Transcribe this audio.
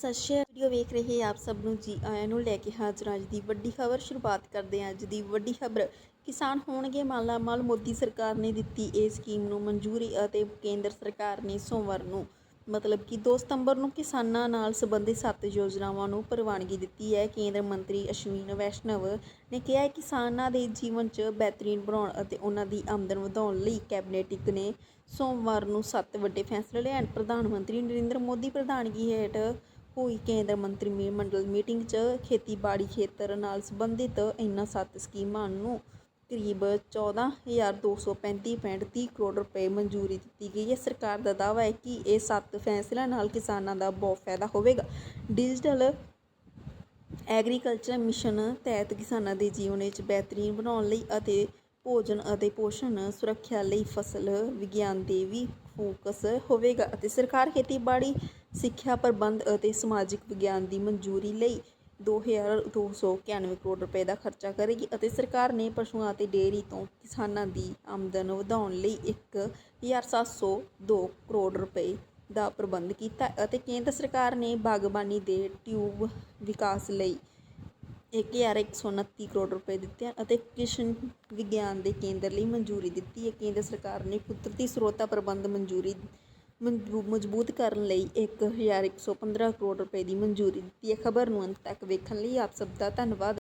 ਸਤਿ ਸ਼੍ਰੀ ਅਕਾਲ। ਵੀਡੀਓ ਵੇਖ ਰਹੇ ਆਪ ਸਭ ਨੂੰ ਜੀ ਆਇਆਂ ਨੂੰ ਲੈ ਕੇ ਹਾਜ਼ਰ ਅੱਜ ਦੀ ਵੱਡੀ ਖਬਰ। ਸ਼ੁਰੂਆਤ ਕਰਦੇ ਹਾਂ ਅੱਜ ਦੀ ਵੱਡੀ ਖਬਰ। ਕਿਸਾਨ ਹੋਣਗੇ ਮਾਲਾ ਮਾਲ ਮੋਦੀ ਸਰਕਾਰ ਨੇ ਦਿੱਤੀ ਇਹ ਸਕੀਮ ਨੂੰ ਮਨਜ਼ੂਰੀ ਅਤੇ ਕੇਂਦਰ ਸਰਕਾਰ ਨੇ ਸੋਮਵਾਰ ਨੂੰ ਮਤਲਬ ਕਿ 2 ਸਤੰਬਰ ਨੂੰ ਕਿਸਾਨਾਂ ਨਾਲ ਸੰਬੰਧਿਤ ਸੱਤ ਯੋਜਨਾਵਾਂ ਨੂੰ ਪ੍ਰਵਾਨਗੀ ਦਿੱਤੀ ਹੈ। ਕੇਂਦਰ ਮੰਤਰੀ ਅਸ਼ਵੀਨ ਵੈਸ਼ਨਵ ਨੇ ਕਿਹਾ ਹੈ ਕਿਸਾਨਾਂ ਦੇ ਜੀਵਨ 'ਚ ਬਿਹਤਰੀਨ ਬਣਾਉਣ ਅਤੇ ਉਹਨਾਂ ਦੀ ਆਮਦਨ ਵਧਾਉਣ ਲਈ ਕੈਬਨਿਟ ਨੇ ਸੋਮਵਾਰ ਨੂੰ ਸੱਤ ਵੱਡੇ ਫੈਸਲੇ ਲੈਣ। ਪ੍ਰਧਾਨ ਮੰਤਰੀ ਨਰਿੰਦਰ ਮੋਦੀ ਪ੍ਰਧਾਨਗੀ ਹੇਠ ਹੋਈ ਕੇਂਦਰ ਮੰਤਰੀ ਮੰਡਲ ਮੀਟਿੰਗ 'ਚ ਖੇਤੀਬਾੜੀ ਖੇਤਰ ਨਾਲ ਸੰਬੰਧਿਤ ਇਹਨਾਂ ਸੱਤ ਸਕੀਮਾਂ ਨੂੰ ਕਰੀਬ 14235.30 ਕਰੋੜ ਰੁਪਏ ਮਨਜ਼ੂਰੀ ਦਿੱਤੀ ਗਈ ਹੈ। ਸਰਕਾਰ ਦਾ ਦਾਅਵਾ ਹੈ ਕਿ ਇਹ ਸੱਤ ਫੈਸਲਿਆਂ ਨਾਲ ਕਿਸਾਨਾਂ ਦਾ ਬਹੁਤ ਫਾਇਦਾ ਹੋਵੇਗਾ। ਡਿਜੀਟਲ ਐਗਰੀਕਲਚਰ ਮਿਸ਼ਨ ਤਹਿਤ ਕਿਸਾਨਾਂ ਦੇ ਜੀਵਨ ਵਿੱਚ ਬਿਹਤਰੀਨ ਬਣਾਉਣ ਲਈ ਅਤੇ ਭੋਜਨ ਅਤੇ ਪੋਸ਼ਣ ਸੁਰੱਖਿਆ ਲਈ ਫਸਲ ਵਿਗਿਆਨ ਦੇ ਵੀ ਫੋਕਸ ਹੋਵੇਗਾ ਅਤੇ ਸਰਕਾਰ ਖੇਤੀਬਾੜੀ ਸਿੱਖਿਆ ਪ੍ਰਬੰਧ ਅਤੇ ਸਮਾਜਿਕ ਵਿਗਿਆਨ ਦੀ ਮਨਜ਼ੂਰੀ ਲਈ 2291 ਕਰੋੜ ਰੁਪਏ ਦਾ ਖਰਚਾ ਕਰੇਗੀ ਅਤੇ ਸਰਕਾਰ ਨੇ ਪਸ਼ੂਆਂ ਅਤੇ ਡੇਅਰੀ ਤੋਂ ਕਿਸਾਨਾਂ ਦੀ ਆਮਦਨ ਵਧਾਉਣ ਲਈ 1702 ਕਰੋੜ ਰੁਪਏ ਦਾ ਪ੍ਰਬੰਧ ਕੀਤਾ ਅਤੇ ਕੇਂਦਰ ਸਰਕਾਰ ਨੇ ਬਾਗਬਾਨੀ ਦੇ ਟਿਊਬ ਵਿਕਾਸ ਲਈ 1129 ਕਰੋੜ ਰੁਪਏ ਦਿੱਤੇ ਹਨ ਅਤੇ ਕ੍ਰਿਸ਼ਨ ਵਿਗਿਆਨ ਦੇ ਕੇਂਦਰ ਲਈ ਮਨਜ਼ੂਰੀ ਦਿੱਤੀ ਹੈ। ਕੇਂਦਰ ਸਰਕਾਰ ਨੇ ਕੁਦਰਤੀ ਸਰੋਤਾਂ ਪ੍ਰਬੰਧ ਮਨਜ਼ੂਰੀ ਮਜ਼ਬੂਤ ਕਰਨ ਲਈ 1115 ਕਰੋੜ ਰੁਪਏ ਦੀ ਮਨਜ਼ੂਰੀ ਦਿੱਤੀ ਹੈ। ਖਬਰ ਨੂੰ ਅੰਤ ਤੱਕ ਵੇਖਣ ਲਈ ਆਪ ਸਭ ਦਾ ਧੰਨਵਾਦ।